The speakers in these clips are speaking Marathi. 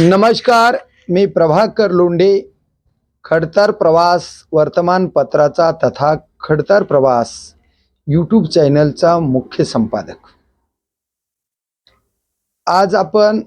नमस्कार मी प्रभाकर लोंढे खडतर प्रवास वर्तमानपत्राचा तथा खडतर प्रवास यूट्यूब चॅनलचा मुख्य संपादक. आज आपण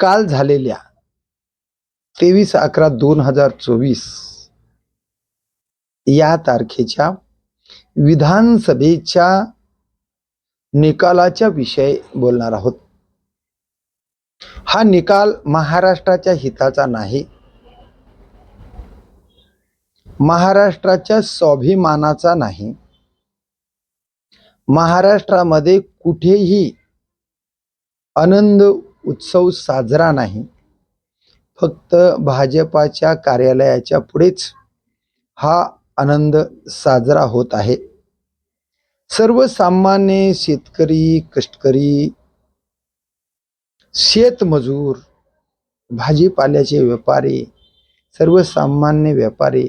काल झालेल्या तेवीस अकरा दोन हजार चोवीस या तारखेच्या विधानसभेच्या निकालाच्या विषयी बोलणार आहोत. हा निकाल महाराष्ट्राच्या हिताचा नाही. महाराष्ट्राच्या स्वाभिमानाचा नाही. महाराष्ट्रामध्ये कुठेही आनंद उत्सव साजरा नाही. फक्त भाजपाच्या कार्यालयाच्या पुढेच हा आनंद साजरा होत आहे. सर्वसामान्य शेतकरी कष्टकरी शेतमजूर भाजीपाल्याचे व्यापारी सर्वसामान्य व्यापारी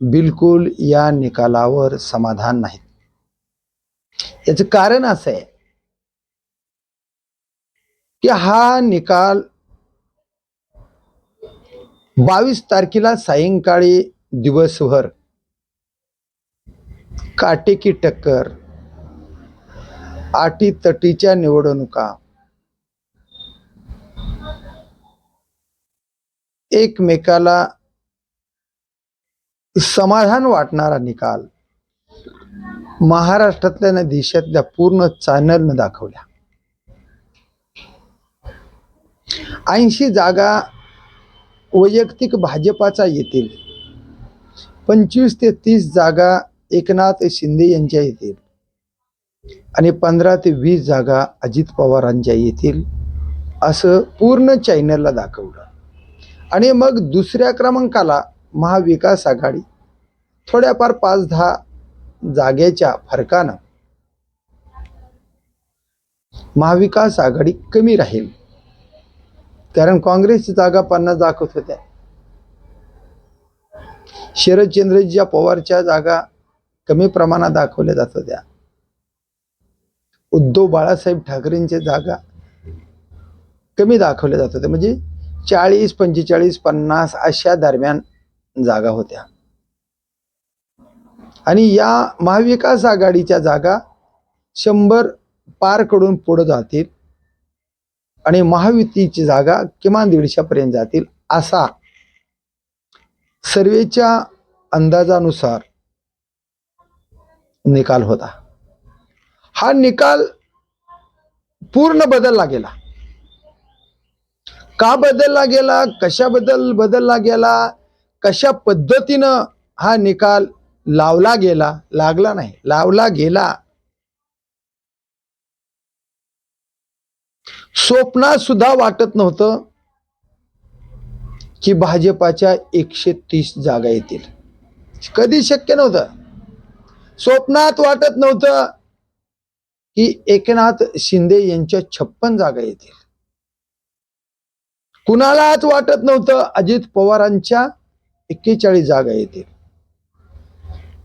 बिलकुल या निकालावर समाधान नाहीत. याचं कारण असं आहे की हा निकाल बावीस तारखेला सायंकाळी दिवसभर काटेकी टक्कर आटीतटीच्या निवडणुका एकमेकाला समाधान वाटणारा निकाल महाराष्ट्रातल्या ना देशातल्या पूर्ण चॅनलनं दाखवल्या ऐंशी जागा वैयक्तिक भाजपाचा येतील. पंचवीस ते तीस जागा एकनाथ शिंदे यांच्या येतील. आणि पंधरा ते वीस जागा अजित पवारांच्या येतील असं पूर्ण चॅनलला दाखवलं. आणि मग दुसऱ्या क्रमांकाला महाविकास आघाडी. थोड्याफार पाच दहा जागेच्या फरकानं महाविकास आघाडी कमी राहील. कारण काँग्रेसची जागा पन्नास दाखवत होत्या. शरदचंद्रजीच्या पवारच्या जागा कमी प्रमाणात दाखवल्या जात होत्या. उद्धव बाळासाहेब ठाकरेंच्या जागा कमी दाखवल्या जात होत्या. म्हणजे चाळीस पंचेचाळीस पन्नास अशा दरम्यान जागा होत्या. आणि या महाविकास आघाडीच्या जागा शंभर पारकडून पुढे जातील आणि महायुतीची जागा किमान दीडशेपर्यंत जातील असा सर्वेच्या अंदाजानुसार निकाल होता. हा निकाल पूर्ण बदलला गेला. का बदलला गेला? कशाबद्दल बदलला गेला? कशा पद्धतीनं हा निकाल लावला गेला? लागला नाही. लावला गेला. स्वप्नात सुद्धा वाटत नव्हतं की भाजपाच्या एकशे तीस जागा येतील. कधी शक्य नव्हतं. स्वप्नात वाटत नव्हतं की एकनाथ शिंदे यांच्या छप्पन जागा येतील. कुणालाच वाटत नव्हतं अजित पवारांच्या एक्केचाळीस जागा येतील.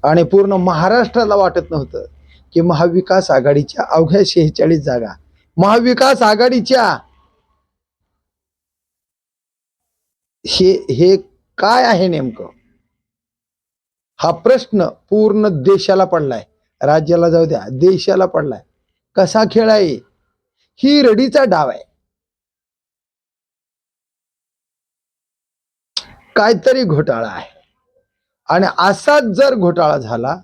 आणि पूर्ण महाराष्ट्राला वाटत नव्हतं की महाविकास आघाडीच्या अवघ्या शेहेचाळीस जागा महाविकास आघाडीच्या हे हे काय आहे नेमकं? हा प्रश्न पूर्ण देशाला पडलाय राज्याला जाऊ द्या देशाला पडलाय. कसा खेळ आहे? ही रडीचा डाव आहे. काहीतरी घोटाळा आहे. आणि असाच जर घोटाळा झाला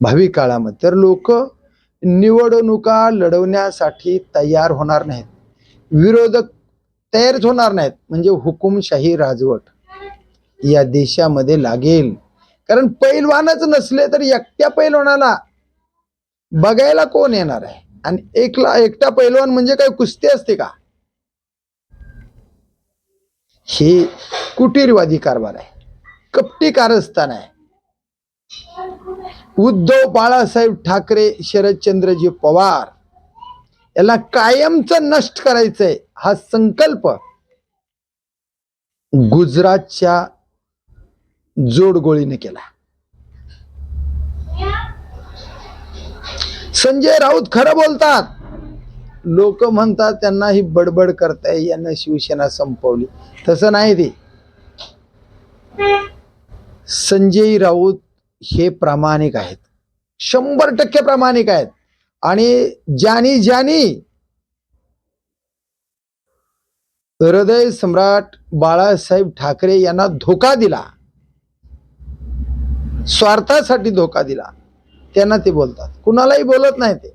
भावी काळामध्ये तर लोक निवडणुका लढवण्यासाठी तयार होणार नाहीत. विरोधक तयारच होणार नाहीत. म्हणजे हुकुमशाही राजवट या देशामध्ये लागेल. कारण पैलवानच नसले तर एकट्या पैलवानाला बघायला कोण येणार आहे? आणि एकला एकटा पैलवान म्हणजे काय कुस्ती असते का? हे कुटीरवादी कारभार आहे. कपटी कारस्थान आहे. उद्धव बाळासाहेब ठाकरे शरदचंद्रजी पवार याला कायमचं नष्ट करायचंय हा संकल्प गुजरातच्या जोडगोळीने केला. संजय राऊत खरं बोलतात. लोक म्हणतात त्यांना ही बडबड करताय यांना शिवसेना संपवली. तसं नाही ते संजय राऊत हे प्रामाणिक आहेत. शंभर टक्के प्रामाणिक आहेत. आणि ज्यानी ज्यानी हृदय सम्राट बाळासाहेब ठाकरे यांना धोका दिला स्वार्थासाठी धोका दिला त्यांना ते बोलतात. कुणालाही बोलत नाही ते.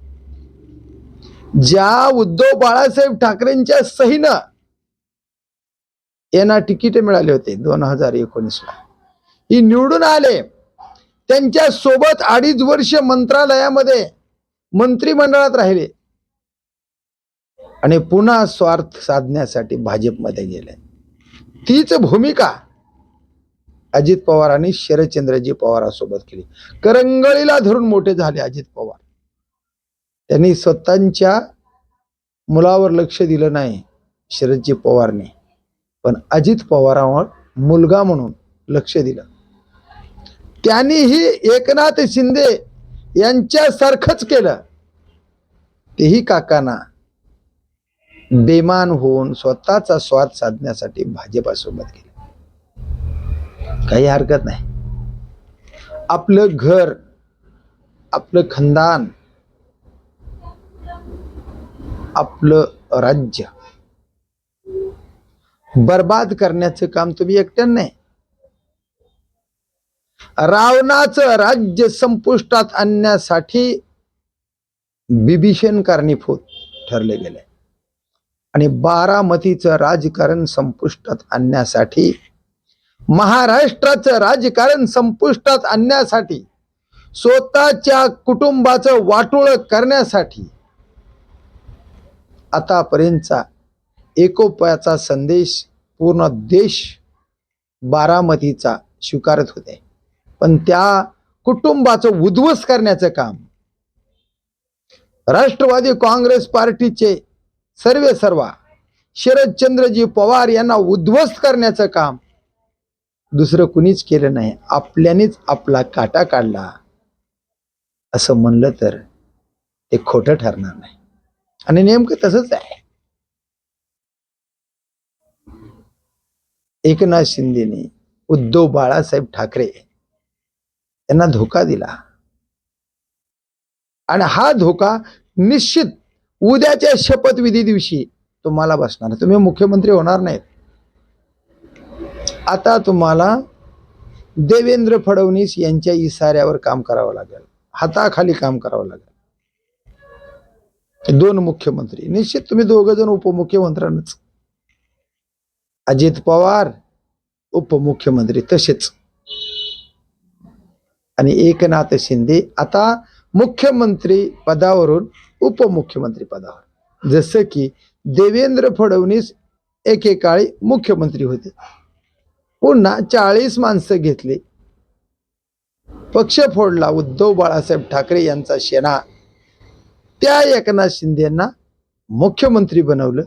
ज्या उद्धव बाळासाहेब ठाकरेंच्या सहीनं यांना तिकीटे मिळाले होते दोन हजार एकोणीसला. ही निवडून आले त्यांच्यासोबत अडीच वर्ष मंत्रालयामध्ये मंत्रिमंडळात राहिले आणि पुन्हा स्वार्थ साधण्यासाठी भाजपमध्ये गेले. तीच भूमिका अजित पवारांनी शरदचंद्रजी पवारांसोबत केली. करंगळीला धरून मोठे झाले अजित पवार. त्यांनी स्वतःच्या मुलावर लक्ष दिलं नाही शरदजी पवारने. पण अजित पवारांवर मुलगा म्हणून लक्ष दिलं. त्यांनीही एकनाथ शिंदे यांच्यासारखंच केलं. तेही काकांना बेमान होऊन स्वतःचा स्वाद साधण्यासाठी भाजपासोबत गेलं. काही हरकत नाही. आपलं घर आपलं खंदान आपलं राज्य. बर्बाद करण्याचं काम तुम्ही एकट्यानं नाही. रावणाचं राज्य संपुष्टात आणण्यासाठी बिभीषण कारणीभूत ठरले गेले. आणि बारामतीचं राजकारण संपुष्टात आणण्यासाठी महाराष्ट्राचं राजकारण संपुष्टात आणण्यासाठी स्वतःच्या कुटुंबाचं वाटोळ करण्यासाठी आतापर्यंतचा एकोप्याचा संदेश पूर्ण देश बारामतीचा स्वीकारत होते. पण त्या कुटुंबाचं उद्ध्वस्त करण्याचं काम राष्ट्रवादी काँग्रेस पार्टीचे सर्वे सर्वा शरदचंद्रजी पवार यांना उद्ध्वस्त करण्याचं काम दुसरं कुणीच केलं नाही. आपल्यानेच आपला काटा काढला. असं म्हणलं तर ते खोटं ठरणार नाही. आणि नेमकं तसंच आहे. एकनाथ शिंदेने उद्धव बाळासाहेब ठाकरे यांना धोका दिला. आणि हा धोका निश्चित उद्याच्या शपथविधी दिवशी तुम्हाला बसणार. तुम्ही मुख्यमंत्री होणार नाहीत. आता तुम्हाला देवेंद्र फडणवीस यांच्या इशाऱ्यावर काम करावं लागेल. हाताखाली काम करावं लागेल. दोन मुख्यमंत्री. निश्चित तुम्ही दोघ जण उपमुख्यमंत्र्यांनाच अजित पवार उपमुख्यमंत्री तसेच. आणि एकनाथ शिंदे आता मुख्यमंत्री पदावरून उपमुख्यमंत्री पदावर. जसं की देवेंद्र फडणवीस एकेकाळी मुख्यमंत्री होते. पुन्हा चाळीस माणसं घेतली. पक्ष फोडला उद्धव बाळासाहेब ठाकरे यांचा सेना त्या एकनाथ शिंदेना मुख्यमंत्री बनवलं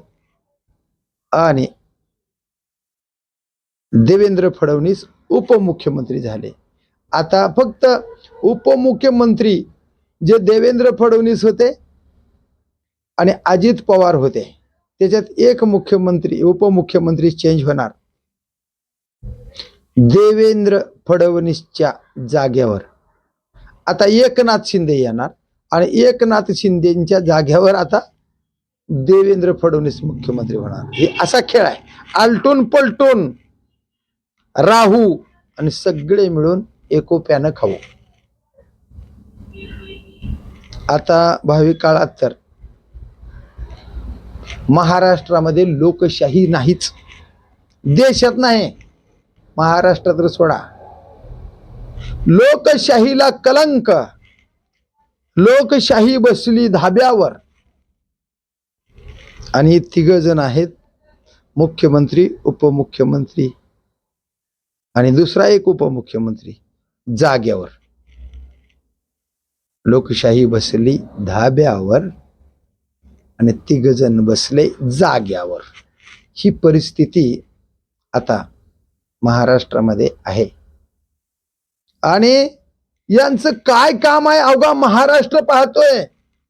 आणि देवेंद्र फडणवीस उपमुख्यमंत्री झाले. आता फक्त उपमुख्यमंत्री जे देवेंद्र फडणवीस होते आणि अजित पवार होते त्याच्यात एक मुख्यमंत्री उपमुख्यमंत्री चेंज होणार. देवेंद्र फडणवीसच्या जागेवर. आता एकनाथ शिंदे येणार. आणि एकनाथ शिंदेच्या जाग्यावर आता देवेंद्र फडणवीस मुख्यमंत्री होणार. हे असा खेळ आहे. आलटून पलटून राहू आणि सगळे मिळून एकोप्यानं खाऊ. आता भावी काळात तर महाराष्ट्रामध्ये लोकशाही नाहीच. देशात नाही. महाराष्ट्रात सोडा. लोकशाहीला कलंक. लोकशाही बसली धाब्यावर. आणि तिघ जण आहेत मुख्यमंत्री उपमुख्यमंत्री आणि दुसरा एक उपमुख्यमंत्री जाग्यावर लोकशाही बसली धाब्यावर आणि तिघ जण बसले जाग्यावर. ही परिस्थिती आता महाराष्ट्रामध्ये आहे. आणि यांचं काय काम आहे? अवघा महाराष्ट्र पाहतोय.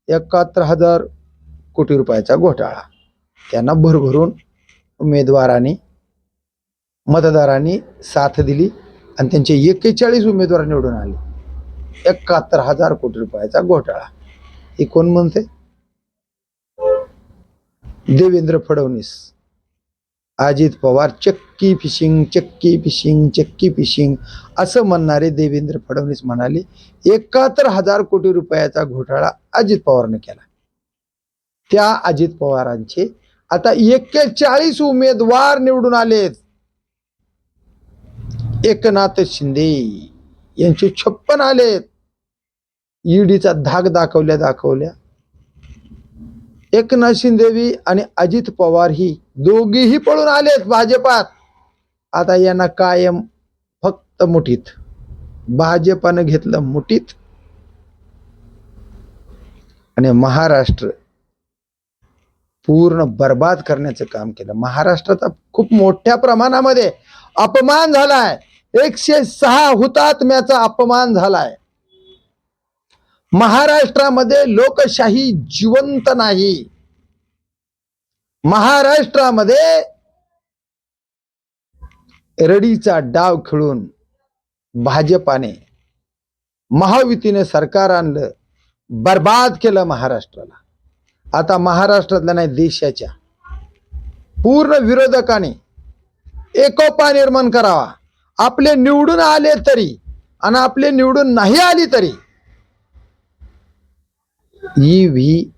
एकाहत्तर हजार कोटी रुपयाचा घोटाळा. त्यांना भरभरून उमेदवारांनी मतदारांनी साथ दिली आणि त्यांचे एक्केचाळीस उमेदवार निवडून आले. एकाहत्तर हजार कोटी रुपयाचा घोटाळा. हे कोण म्हणते? देवेंद्र फडणवीस. अजित पवार चक्की फिशिंग चक्की फिशिंग चक्की फिशिंग असं म्हणणारे देवेंद्र फडणवीस म्हणाले एकाहत्तर हजार कोटी रुपयाचा घोटाळा अजित पवारने केला. त्या अजित पवारांचे आता एक्केचाळीस उमेदवार निवडून आलेत. एकनाथ शिंदे यांचे छप्पन आलेत. ईडीचा धाक दाखवल्या दाखवल्या एकनाथ शिंदेवी आणि अजित पवार ही दोघीही पळून आलेत भाजपात. आता यांना कायम फक्त मुठीत. भाजपानं घेतलं मुठीत. आणि महाराष्ट्र पूर्ण बर्बाद करण्याचं काम केलं. महाराष्ट्राचा खूप मोठ्या प्रमाणामध्ये अपमान झालाय. एकशे सहा हुतात्म्याचा अपमान झालाय. महाराष्ट्रामध्ये लोकशाही जिवंत नाही. महाराष्ट्रामध्ये रडीचा डाव खेळून भाजपाने महायुतीने सरकार आणलं बर्बाद केलं महाराष्ट्राला. आता महाराष्ट्रातल्या नाही देशाच्या. पूर्ण विरोधकाने एकोपा निर्माण करावा. आपले निवडून आले तरी आणि आपले निवडून नाही आली तरी ई व्ही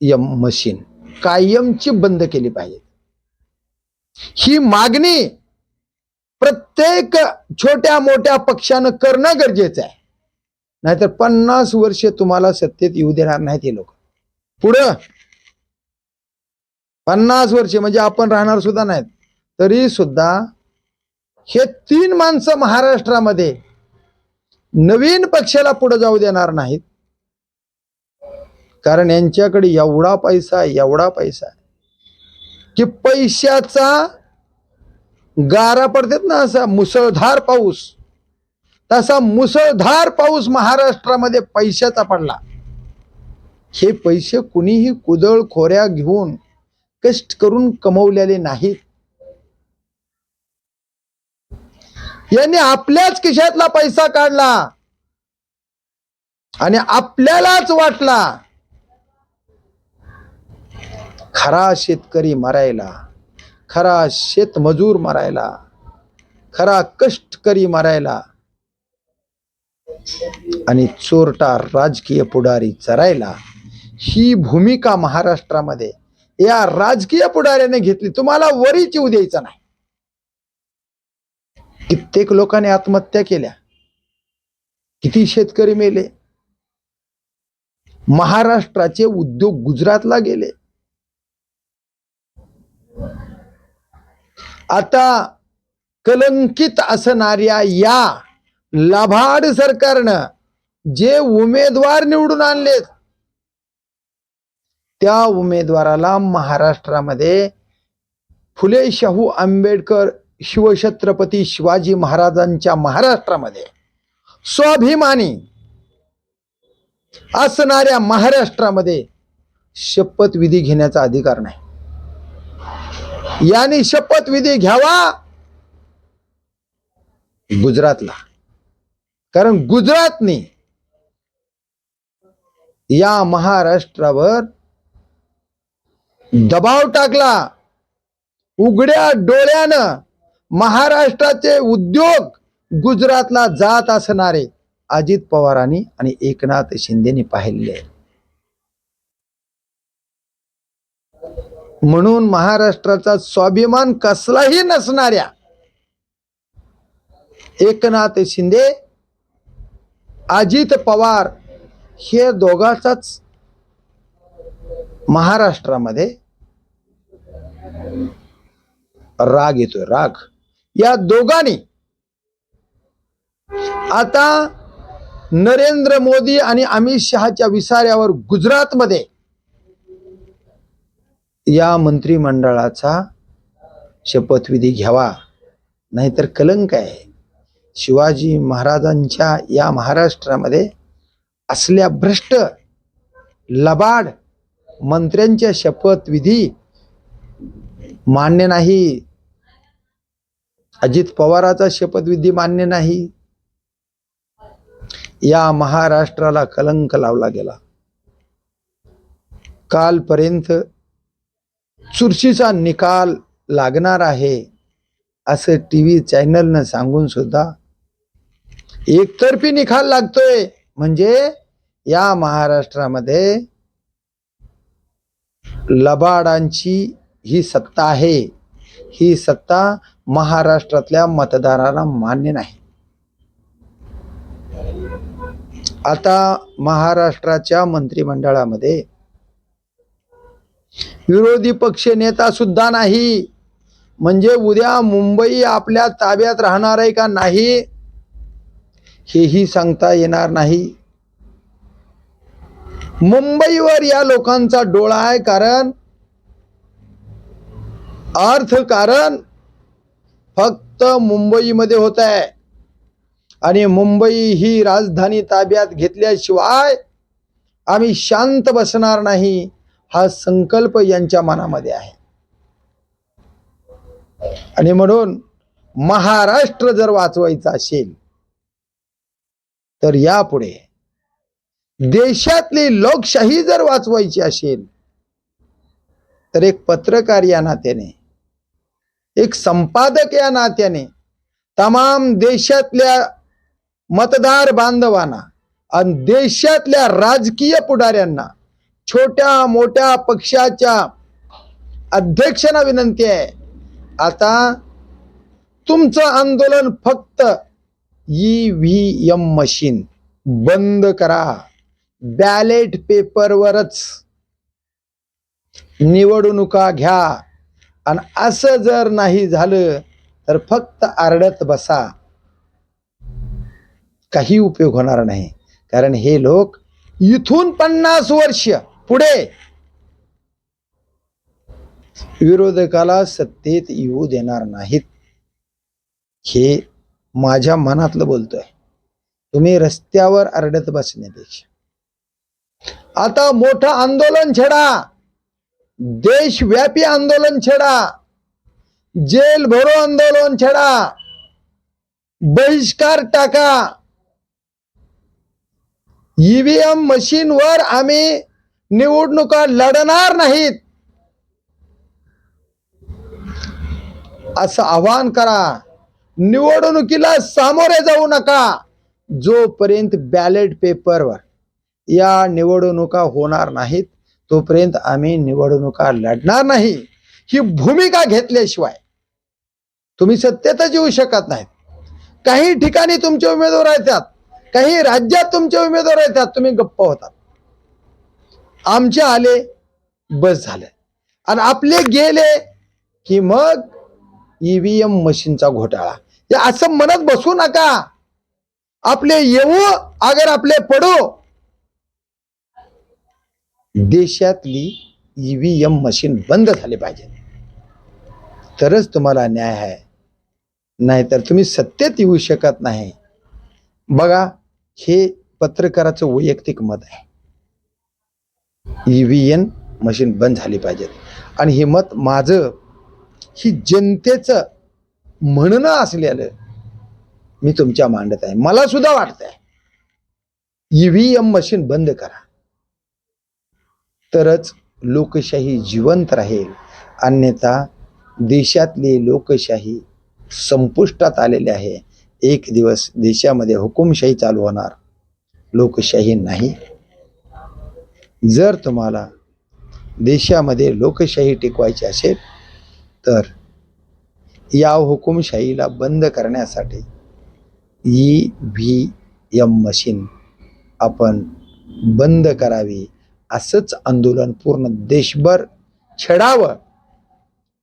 एम मशीन कायमची बंद केली पाहिजे. ही मागणी प्रत्येक छोट्या मोठ्या पक्षानं करणं गरजेचं आहे. नाहीतर पन्नास वर्ष तुम्हाला सत्तेत येऊ देणार नाहीत हे लोक. पुढं पन्नास वर्ष म्हणजे आपण राहणार सुद्धा नाहीत. तरी सुद्धा हे तीन माणसं महाराष्ट्रामध्ये नवीन पक्षाला पुढे जाऊ देणार नाहीत. कारण यांच्याकडे एवढा पैसा आहे, एवढा पैसा आहे, की पैशाचा गारा पडतात ना असा मुसळधार पाऊस. तसा मुसळधार पाऊस महाराष्ट्रामध्ये पैशाचा पडला. हे पैसे कुणीही कुदळ खोऱ्या घेऊन कष्ट करून कमवलेले नाहीत. यांनी आपल्याच खिशातला पैसा काढला. आणि आपल्यालाच वाटला खरा शेतकरी मरायला खरा शेतमजूर मरायला खरा कष्टकरी मरायला आणि चोरटा राजकीय पुढारी चरायला ही भूमिका महाराष्ट्रामध्ये या राजकीय पुढाऱ्याने घेतली. तुम्हाला वरीच येऊ द्यायचा नाही. कित्येक लोकांनी आत्महत्या केल्या. किती शेतकरी मेले. महाराष्ट्राचे उद्योग गुजरातला गेले. आता कलंकित असणाऱ्या या लभाड सरकारनं जे उमेदवार निवडून आणलेत त्या उमेदवाराला महाराष्ट्रामध्ये फुले शाहू आंबेडकर शिवछत्रपती शिवाजी महाराजांच्या महाराष्ट्रामध्ये स्वाभिमानी असणाऱ्या महाराष्ट्रामध्ये शपथविधी घेण्याचा अधिकार नाही. यांनी शपथविधी घ्यावा. गुजरातला. कारण गुजरातने या महाराष्ट्रावर दबाव टाकला. उघड्या डोळ्यानं महाराष्ट्राचे उद्योग गुजरातला जात असणारे अजित पवारांनी आणि एकनाथ शिंदेनी पाहिले. म्हणून महाराष्ट्राचा स्वाभिमान कसलाही नसणाऱ्या एकनाथ शिंदे अजित पवार हे दोघाचाच महाराष्ट्रामध्ये राग येतोय राग. या दोघांनी आता नरेंद्र मोदी आणि अमित शहाच्या विसाऱ्यावर गुजरातमध्ये या मंत्रिमंडळाचा शपथविधी घ्यावा. नाहीतर कलंक आहे. शिवाजी महाराजांच्या या महाराष्ट्रामध्ये असल्या भ्रष्ट लबाड मंत्र्यांच्या शपथविधी मान्य नाही. अजित पवाराचा शपथविधी मान्य नाही. या महाराष्ट्राला कलंक लावला गेला. कालपर्यंत चुरशीचा निकाल लागणार आहे असं टी व्ही चॅनलनं सांगून सुद्धा एकतर्फी निकाल लागतोय. म्हणजे या महाराष्ट्रामध्ये लबाडांची ही सत्ता आहे. ही सत्ता महाराष्ट्रातल्या मतदाराला मान्य नाही. आता महाराष्ट्राच्या मंत्रिमंडळामध्ये विरोधी पक्ष नेता सुद्धा नाही. म्हणजे उद्या मुंबई आपल्या ताब्यात राहणार आहे का नाही हेही सांगता येणार नाही. मुंबईवर या लोकांचा डोळा आहे कारण अर्थकारण फक्त मुंबईमध्ये होत आहे. आणि मुंबई ही राजधानी ताब्यात घेतल्याशिवाय आम्ही शांत बसणार नाही. हा संकल्प यांच्या मनामध्ये आहे. आणि म्हणून महाराष्ट्र जर वाचवायचा असेल तर यापुढे देशातली लोकशाही जर वाचवायची असेल तर एक पत्रकार या नात्याने एक संपादक या नात्याने तमाम देशातल्या मतदार बांधवांना आणि देशातल्या राजकीय पुढाऱ्यांना छोट्या मोठ्या पक्षाच्या अध्यक्षांना विनंती आहे. आता तुमचं आंदोलन फक्त ई व्ही एम मशीन बंद करा. बॅलेट पेपरवरच निवडणुका घ्या. आणि असं जर नाही झालं तर फक्त आरडत बसा. काही उपयोग होणार नाही. कारण हे लोक इथून पन्नास वर्ष पुढे. विरोधकाला सत्तेत येऊ देणार नाहीत. हे माझ्या मनातलं बोलतोय. तुम्ही रस्त्यावर आरडत बसण्यापेक्षा. आता मोठं आंदोलन छेडा. देशव्यापी आंदोलन छेडा. जेल भरो आंदोलन छेडा. बहिष्कार टाका. ईव्हीएम मशीनवर आम्ही निवडणुका लढणार नाहीत. असं आवाहन करा. निवडणुकीला सामोरे जाऊ नका. जोपर्यंत बॅलेट पेपरवर या निवडणुका होणार नाहीत तोपर्यंत आम्ही निवडणुका लढणार नाही. ही भूमिका घेतल्याशिवाय तुम्ही सत्तेतच येऊ शकत नाहीत. काही ठिकाणी तुमचे उमेदवार येतात काही राज्यात तुमचे उमेदवार येतात तुम्ही गप्प होतात. आमचे आले बस झालं आणि आपले गेले की मग ईव्हीएम मशीनचा घोटाळा. हे असं म्हणत बसू नका. आपले येऊ अगर आपले पडो. देशातली ईव्हीएम मशीन बंद झाले पाहिजे. तरच तुम्हाला न्याय आहे. नाहीतर तुम्ही सत्तेत येऊ शकत नाही. बघा हे पत्रकाराचं वैयक्तिक मत आहे. ईव्हीएम मशीन बंद झाली पाहिजेत. आणि हे मत माझं ही जनतेचं म्हणणं असलेलं मी तुमच्या मांडत आहे. मला सुद्धा वाटत आहे इव्हीएम मशीन बंद करा. तरच लोकशाही जिवंत राहील. अन्यथा देशातली लोकशाही संपुष्टात आलेली आहे. एक दिवस देशामध्ये हुकुमशाही चालू होणार. लोकशाही नाही. जर तुम्हाला देशामध्ये लोकशाही टिकवायची असेल तर या हुकुमशाहीला बंद करण्यासाठी ई व्ही एम मशीन आपण बंद करावी असंच आंदोलन पूर्ण देशभर छेडावं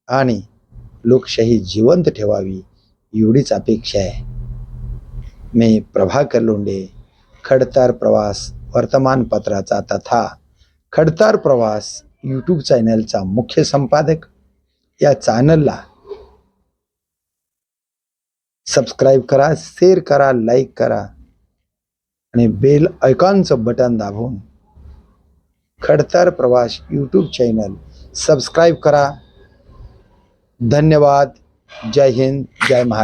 आणि लोकशाही जिवंत ठेवावी एवढीच अपेक्षा आहे. मी प्रभाकर लोंडे खडतार प्रवास वर्तमानपत्राचा तथा खडतार प्रवास यूट्यूब चॅनलचा मुख्य संपादक या चॅनलला सबस्क्राईब करा शेअर करा लाईक करा आणि बेल ऐकॉनचं बटन दाबून खडतर प्रवास यूट्यूब चॅनल सबस्क्राईब करा. धन्यवाद. जय हिंद. जय महाराष्ट्र.